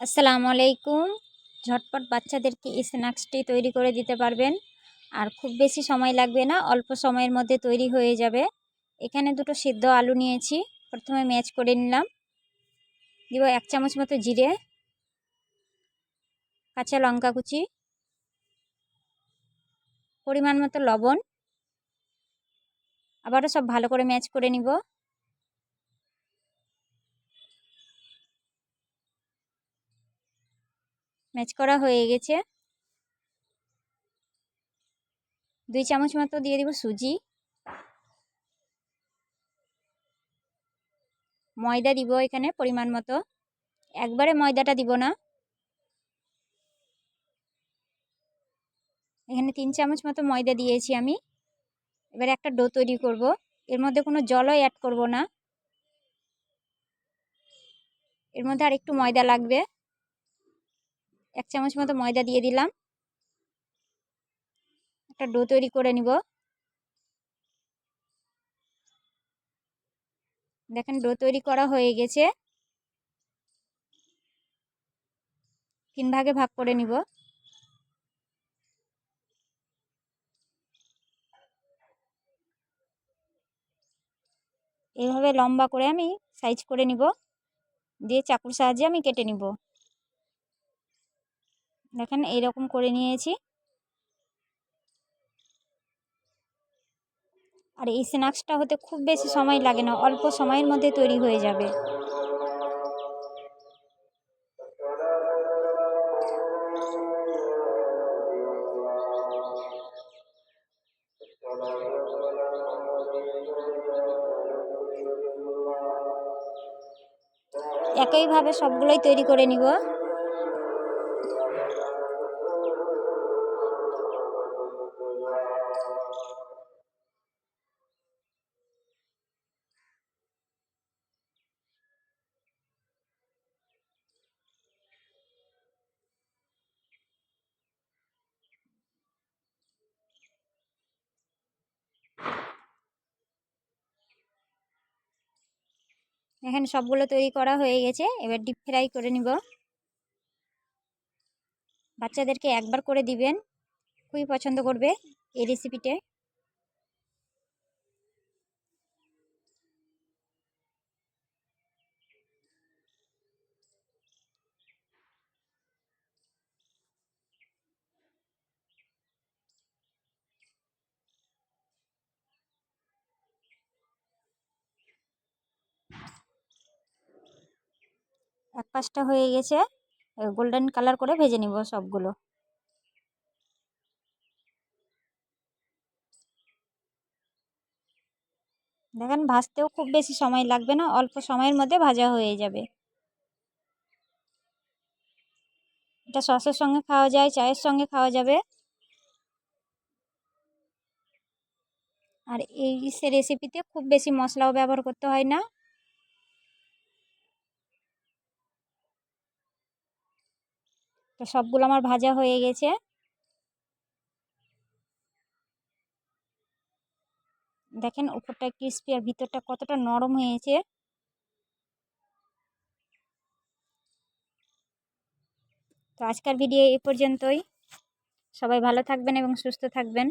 আসসালামু আলাইকুম। ঝটপট বাচ্চাদেরকে এই স্ন্যাক্সটি তৈরি করে দিতে পারবেন। আর খুব বেশি সময় লাগবে না, অল্প সময়ের মধ্যে তৈরি হয়ে যাবে। এখানে দুটো সিদ্ধ আলু নিয়েছি, প্রথমে ম্যাচ করে নিলাম। দিব এক চামচ মতো জিরে, কাঁচা লঙ্কা কুচি, পরিমাণ মতো লবণ। আবারও সব ভালো করে ম্যাচ করে নিব। ম্যাচ করা হয়ে গেছে। দুই চামচ মতো দিয়ে দিব সুজি। ময়দা দিব এখানে পরিমাণ মতো। একবারে ময়দাটা দিব না। এখানে তিন চামচ মতো ময়দা দিয়েছি আমি। এবার একটা ডো তৈরি করব। এর মধ্যে কোনো জলও অ্যাড করব না। এর মধ্যে আর একটু ময়দা লাগবে। এক চামচ মতো ময়দা দিয়ে দিলাম। একটা ডো তৈরি করে নিব। দেখেন, ডো তৈরি করা হয়ে গেছে। তিন ভাগে ভাগ করে নিব। এইভাবে লম্বা করে আমি সাইজ করে নিব। দিয়ে চাকুর সাহায্যে আমি কেটে নিব। দেখেন, এইরকম করে নিয়েছি। আর এই স্ন্যাক্সটা হতে খুব বেশি সময় লাগে না, অল্প সময়ের মধ্যে তৈরি হয়ে যাবে। একইভাবে সবগুলোই তৈরি করে নিব। এখানে সবগুলো তৈরি করা হয়ে গেছে। এবার ডিপ ফ্রাই করে নিব। বাচ্চাদেরকে একবার করে দিবেন। খুবই পছন্দ করবে এই রেসিপিতে এক পাশটা হয়ে গেছে। গোল্ডেন কালার করে ভেজে নিব সবগুলো। দেখেন, ভাজতেও খুব বেশি সময় লাগবে না, অল্প সময়ের মধ্যে ভাজা হয়ে যাবে। এটা সসের সঙ্গে খাওয়া যায়, চায়ের সঙ্গে খাওয়া যাবে। আর এই রেসিপিতে খুব বেশি মশলাও ব্যবহার করতে হয় না। তো সবগুলো আমার ভাজা হয়ে গেছে। দেখেন উপরটা ক্রিস্পি আর ভিতরটা কতটা নরম হয়েছে। তো আজকের ভিডিও এই পর্যন্তই। সবাই ভালো থাকবেন এবং সুস্থ থাকবেন।